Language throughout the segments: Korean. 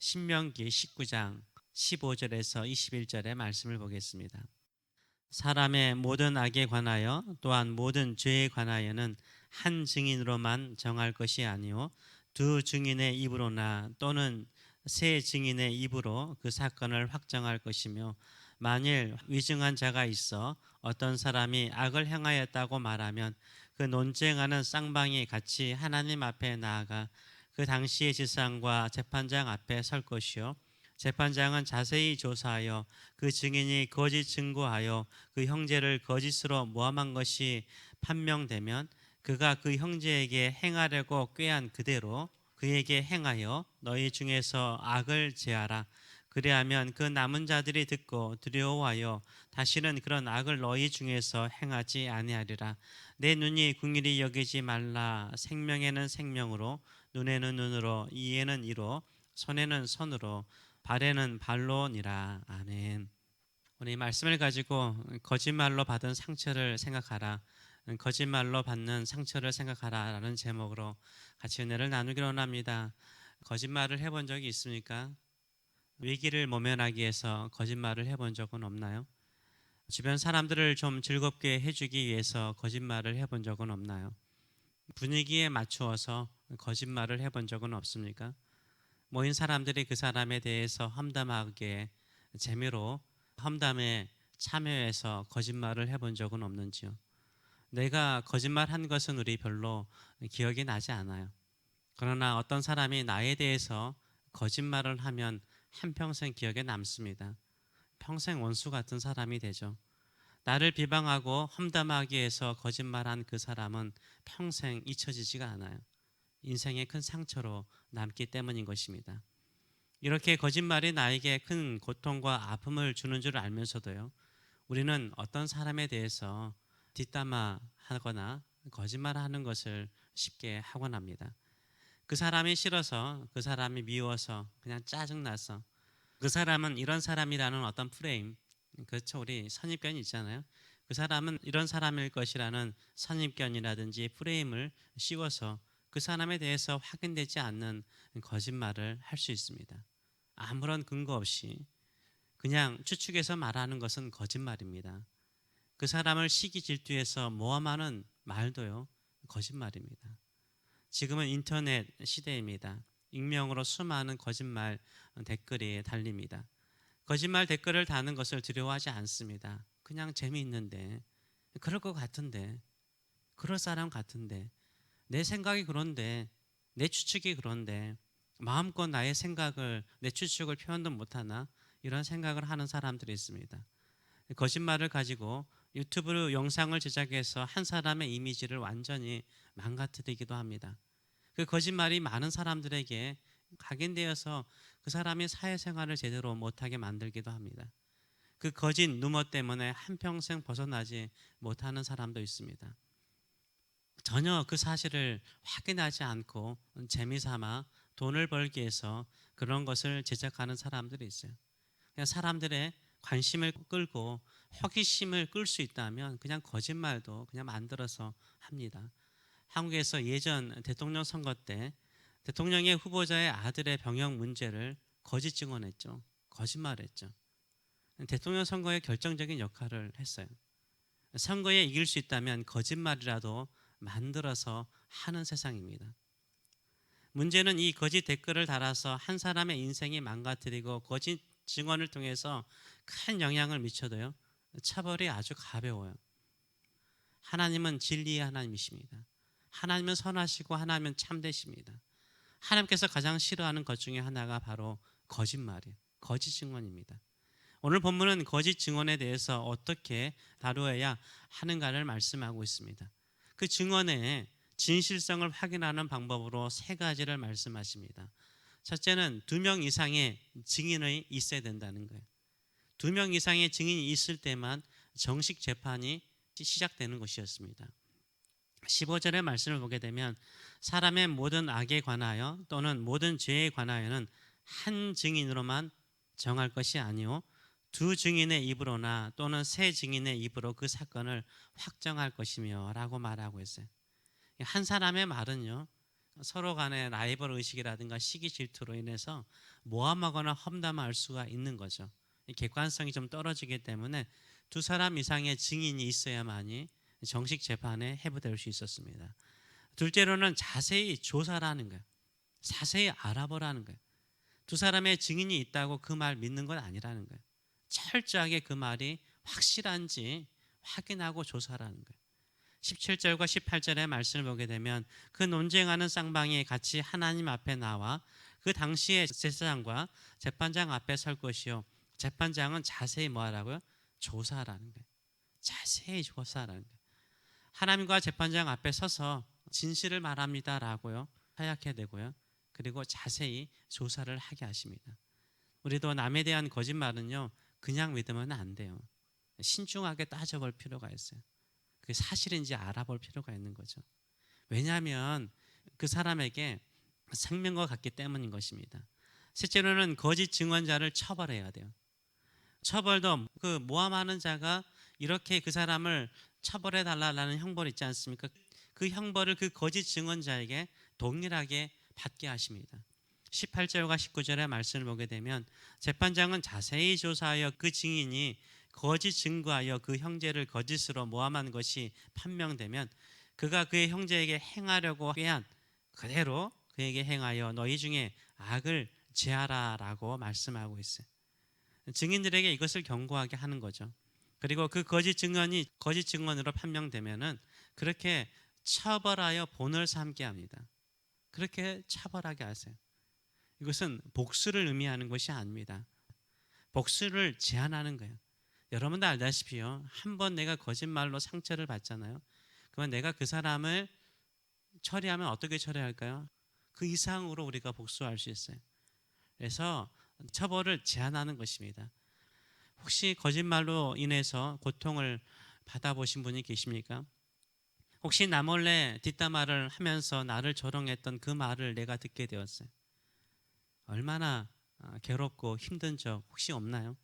신명기 19장 15절에서 21절의 말씀을 보겠습니다. 사람의 모든 악에 관하여 또한 모든 죄에 관하여는 한 증인으로만 정할 것이 아니요 두 증인의 입으로나 또는 세 증인의 입으로 그 사건을 확정할 것이며 만일 위증한 자가 있어 어떤 사람이 악을 행하였다고 말하면 그 논쟁하는 쌍방이 같이 하나님 앞에 나아가 그 당시의 지상과 재판장 앞에 설 것이요. 재판장은 자세히 조사하여 그 증인이 거짓 증거하여 그 형제를 거짓으로 모함한 것이 판명되면 그가 그 형제에게 행하려고 꾀한 그대로 그에게 행하여 너희 중에서 악을 제하라. 그리하면 그 남은 자들이 듣고 두려워하여 다시는 그런 악을 너희 중에서 행하지 아니하리라. 내 눈이 궁일이 여기지 말라. 생명에는 생명으로 눈에는 눈으로 이에는 이로 손에는 손으로 발에는 발로니라 아멘. 오늘 이 말씀을 가지고 거짓말로 받은 상처를 생각하라. 거짓말로 받는 상처를 생각하라라는 제목으로 같이 은혜를 나누기로 원합니다. 거짓말을 해본 적이 있습니까? 위기를 모면하기 위해서 거짓말을 해본 적은 없나요? 주변 사람들을 좀 즐겁게 해주기 위해서 거짓말을 해본 적은 없나요? 분위기에 맞추어서 거짓말을 해본 적은 없습니까? 모인 사람들이 그 사람에 대해서 험담하게 재미로 험담에 참여해서 거짓말을 해본 적은 없는지요? 내가 거짓말 한 것은 우리 별로 기억이 나지 않아요. 그러나 어떤 사람이 나에 대해서 거짓말을 하면 한평생 기억에 남습니다. 평생 원수 같은 사람이 되죠. 나를 비방하고 험담하기 위해서 거짓말한 그 사람은 평생 잊혀지지가 않아요. 인생의 큰 상처로 남기 때문인 것입니다. 이렇게 거짓말이 나에게 큰 고통과 아픔을 주는 줄 알면서도요. 우리는 어떤 사람에 대해서 뒷담화 하거나 거짓말하는 것을 쉽게 하곤 합니다. 그 사람이 싫어서 그 사람이 미워서 그냥 짜증 나서 그 사람은 이런 사람이라는 어떤 프레임 그렇죠 우리 선입견이 있잖아요. 그 사람은 이런 사람일 것이라는 선입견이라든지 프레임을 씌워서 그 사람에 대해서 확인되지 않는 거짓말을 할 수 있습니다. 아무런 근거 없이 그냥 추측해서 말하는 것은 거짓말입니다. 그 사람을 시기 질투해서 모함하는 말도요 거짓말입니다. 지금은 인터넷 시대입니다. 익명으로 수많은 거짓말 댓글이 달립니다. 거짓말 댓글을 다는 것을 두려워하지 않습니다. 그냥 재미있는데 그럴 것 같은데 그럴 사람 같은데 내 생각이 그런데 내 추측이 그런데 마음껏 나의 생각을 내 추측을 표현도 못하나 이런 생각을 하는 사람들이 있습니다. 거짓말을 가지고 유튜브로 영상을 제작해서 한 사람의 이미지를 완전히 망가뜨리기도 합니다. 그 거짓말이 많은 사람들에게 각인되어서 그 사람이 사회생활을 제대로 못하게 만들기도 합니다. 그 거짓 누머 때문에 한평생 벗어나지 못하는 사람도 있습니다. 전혀 그 사실을 확인하지 않고 재미삼아 돈을 벌기 위해서 그런 것을 제작하는 사람들이 있어요. 그냥 사람들의 관심을 끌고 호기심을 끌 수 있다면 그냥 거짓말도 그냥 만들어서 합니다. 한국에서 예전 대통령 선거 때 대통령의 후보자의 아들의 병역 문제를 거짓 증언했죠. 거짓말했죠. 대통령 선거에 결정적인 역할을 했어요. 선거에 이길 수 있다면 거짓말이라도 만들어서 하는 세상입니다. 문제는 이 거짓 댓글을 달아서 한 사람의 인생이 망가뜨리고 거짓 증언을 통해서 큰 영향을 미쳐도요. 처벌이 아주 가벼워요. 하나님은 진리의 하나님이십니다. 하나님은 선하시고 하나님은 참되십니다. 하나님께서 가장 싫어하는 것 중에 하나가 바로 거짓말이에요. 거짓 증언입니다. 오늘 본문은 거짓 증언에 대해서 어떻게 다루어야 하는가를 말씀하고 있습니다. 그 증언의 진실성을 확인하는 방법으로 세 가지를 말씀하십니다. 첫째는 두 명 이상의 증인이 있어야 된다는 거예요. 두 명 이상의 증인이 있을 때만 정식 재판이 시작되는 것이었습니다. 15절의 말씀을 보게 되면 사람의 모든 악에 관하여 또는 모든 죄에 관하여는 한 증인으로만 정할 것이 아니요 두 증인의 입으로나 또는 세 증인의 입으로 그 사건을 확정할 것이며라고 말하고 있어요. 한 사람의 말은요 서로 간의 라이벌 의식이라든가 시기 질투로 인해서 모함하거나 험담할 수가 있는 거죠. 이 객관성이 좀 떨어지기 때문에 두 사람 이상의 증인이 있어야만이 정식 재판에 해부될 수 있었습니다. 둘째로는 자세히 조사라는 거예요. 자세히 알아보라는 거예요. 두 사람의 증인이 있다고 그 말 믿는 건 아니라는 거예요. 철저하게 그 말이 확실한지 확인하고 조사라는 거예요. 17절과 18절의 말씀을 보게 되면 그 논쟁하는 쌍방이 같이 하나님 앞에 나와 그 당시에 제사장과 재판장 앞에 설 것이요. 재판장은 자세히 뭐 하라고요? 조사라는 거예요. 자세히 조사라는 거예요. 하나님과 재판장 앞에 서서 진실을 말합니다라고요. 하얗게 되고요. 그리고 자세히 조사를 하게 하십니다. 우리도 남에 대한 거짓말은요. 그냥 믿으면 안 돼요. 신중하게 따져볼 필요가 있어요. 그게 사실인지 알아볼 필요가 있는 거죠. 왜냐하면 그 사람에게 생명과 같기 때문인 것입니다. 셋째로는 거짓 증언자를 처벌해야 돼요. 처벌도 그 모함하는 자가 이렇게 그 사람을 처벌해 달라라는 형벌 있지 않습니까? 그 형벌을 그 거짓 증언자에게 동일하게 받게 하십니다. 18절과 19절의 말씀을 보게 되면 재판장은 자세히 조사하여 그 증인이 거짓 증거하여 그 형제를 거짓으로 모함한 것이 판명되면 그가 그의 형제에게 행하려고 꾀한 그대로 그에게 행하여 너희 중에 악을 제하라라고 말씀하고 있어요. 증인들에게 이것을 경고하게 하는 거죠. 그리고 그 거짓 증언이 거짓 증언으로 판명되면은 그렇게 처벌하여 본을 삼게 합니다. 그렇게 처벌하게 하세요. 이것은 복수를 의미하는 것이 아닙니다. 복수를 제한하는 거예요. 여러분도 알다시피요. 한 번 내가 거짓말로 상처를 받잖아요. 그러면 내가 그 사람을 처리하면 어떻게 처리할까요? 그 이상으로 우리가 복수할 수 있어요. 그래서 처벌을 제한하는 것입니다. 혹시 거짓말로 인해서 고통을 받아보신 분이 계십니까? 혹시 나 몰래 뒷담화를 하면서 나를 조롱했던 그 말을 내가 듣게 되었어요. 얼마나 아, 괴롭고 힘든 적 혹시 없나요?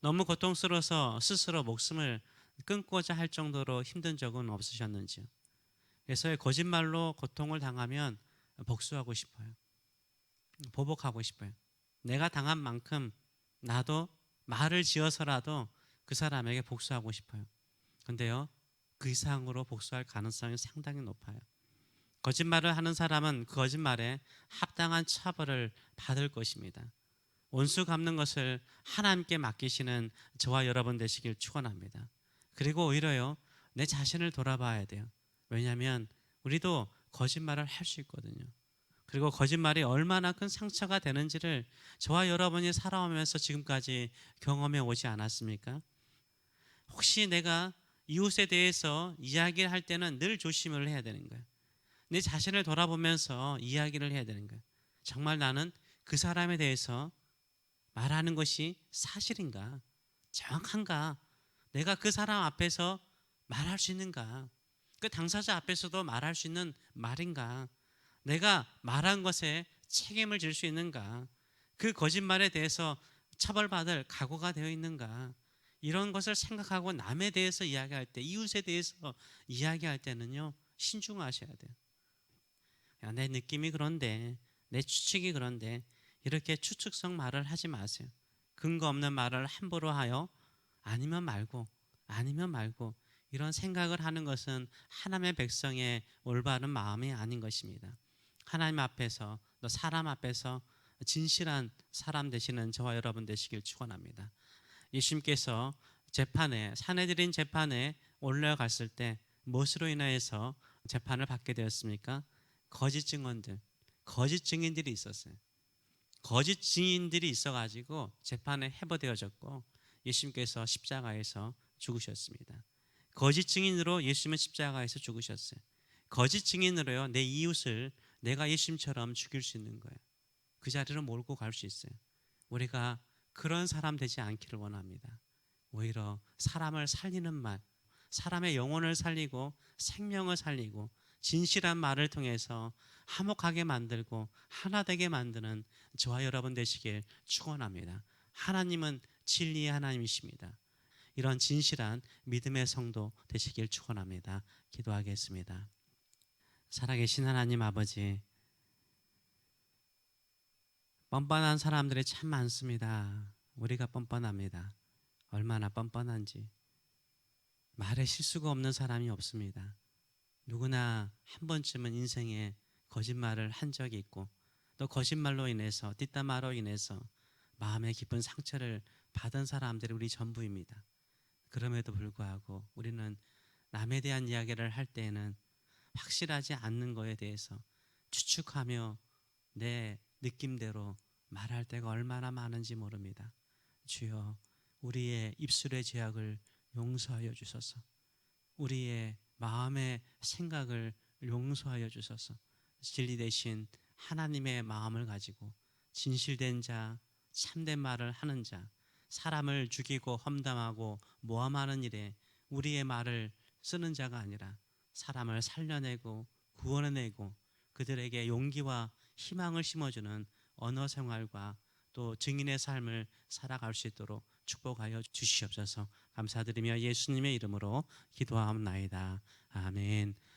너무 고통스러워서 스스로 목숨을 끊고자 할 정도로 힘든 적은 없으셨는지요? 그래서 거짓말로 고통을 당하면 복수하고 싶어요. 보복하고 싶어요. 내가 당한 만큼 나도 말을 지어서라도 그 사람에게 복수하고 싶어요. 근데요, 그 이상으로 복수할 가능성이 상당히 높아요. 거짓말을 하는 사람은 그 거짓말에 합당한 처벌을 받을 것입니다. 원수 갚는 것을 하나님께 맡기시는 저와 여러분 되시길 축원합니다. 그리고 오히려요 내 자신을 돌아봐야 돼요. 왜냐하면 우리도 거짓말을 할 수 있거든요. 그리고 거짓말이 얼마나 큰 상처가 되는지를 저와 여러분이 살아오면서 지금까지 경험해 오지 않았습니까? 혹시 내가 이웃에 대해서 이야기를 할 때는 늘 조심을 해야 되는 거예요. 내 자신을 돌아보면서 이야기를 해야 되는 거예요. 정말 나는 그 사람에 대해서 말하는 것이 사실인가? 정확한가? 내가 그 사람 앞에서 말할 수 있는가? 그 당사자 앞에서도 말할 수 있는 말인가? 내가 말한 것에 책임을 질 수 있는가? 그 거짓말에 대해서 처벌받을 각오가 되어 있는가? 이런 것을 생각하고 남에 대해서 이야기할 때, 이웃에 대해서 이야기할 때는요, 신중하셔야 돼요. 야, 내 느낌이 그런데, 내 추측이 그런데, 이렇게 추측성 말을 하지 마세요. 근거 없는 말을 함부로 하여 아니면 말고, 아니면 말고, 이런 생각을 하는 것은 하나님의 백성의 올바른 마음이 아닌 것입니다. 하나님 앞에서 또 사람 앞에서 진실한 사람 되시는 저와 여러분 되시길 축원합니다. 예수님께서 재판에 사내들인 재판에 올라갔을 때 무엇으로 인하여서 재판을 받게 되었습니까? 거짓 증언들, 거짓 증인들이 있었어요. 거짓 증인들이 있어가지고 재판에 해부되어졌고 예수님께서 십자가에서 죽으셨습니다. 거짓 증인으로 예수님은 십자가에서 죽으셨어요. 거짓 증인으로요 내 이웃을 내가 예수님처럼 죽일 수 있는 거예요. 그 자리로 몰고 갈 수 있어요. 우리가 그런 사람 되지 않기를 원합니다. 오히려 사람을 살리는 말, 사람의 영혼을 살리고 생명을 살리고 진실한 말을 통해서 화목하게 만들고 하나 되게 만드는 저와 여러분 되시길 축원합니다. 하나님은 진리의 하나님이십니다. 이런 진실한 믿음의 성도 되시길 축원합니다. 기도하겠습니다. 살아계신 하나님 아버지, 뻔뻔한 사람들이 참 많습니다. 우리가 뻔뻔합니다. 얼마나 뻔뻔한지. 말에 실수가 없는 사람이 없습니다. 누구나 한 번쯤은 인생에 거짓말을 한 적이 있고 또 거짓말로 인해서 뒷담화로 인해서 마음의 깊은 상처를 받은 사람들이 우리 전부입니다. 그럼에도 불구하고 우리는 남에 대한 이야기를 할 때에는 확실하지 않는 거에 대해서 추측하며 내 느낌대로 말할 때가 얼마나 많은지 모릅니다. 주여 우리의 입술의 죄악을 용서하여 주소서. 우리의 마음의 생각을 용서하여 주소서. 진리 대신 하나님의 마음을 가지고 진실된 자, 참된 말을 하는 자, 사람을 죽이고 험담하고 모함하는 일에 우리의 말을 쓰는 자가 아니라 사람을 살려내고 구원해내고 그들에게 용기와 희망을 심어주는 언어 생활과 또 증인의 삶을 살아갈 수 있도록 축복하여 주시옵소서 감사드리며 예수님의 이름으로 기도하옵나이다. 아멘.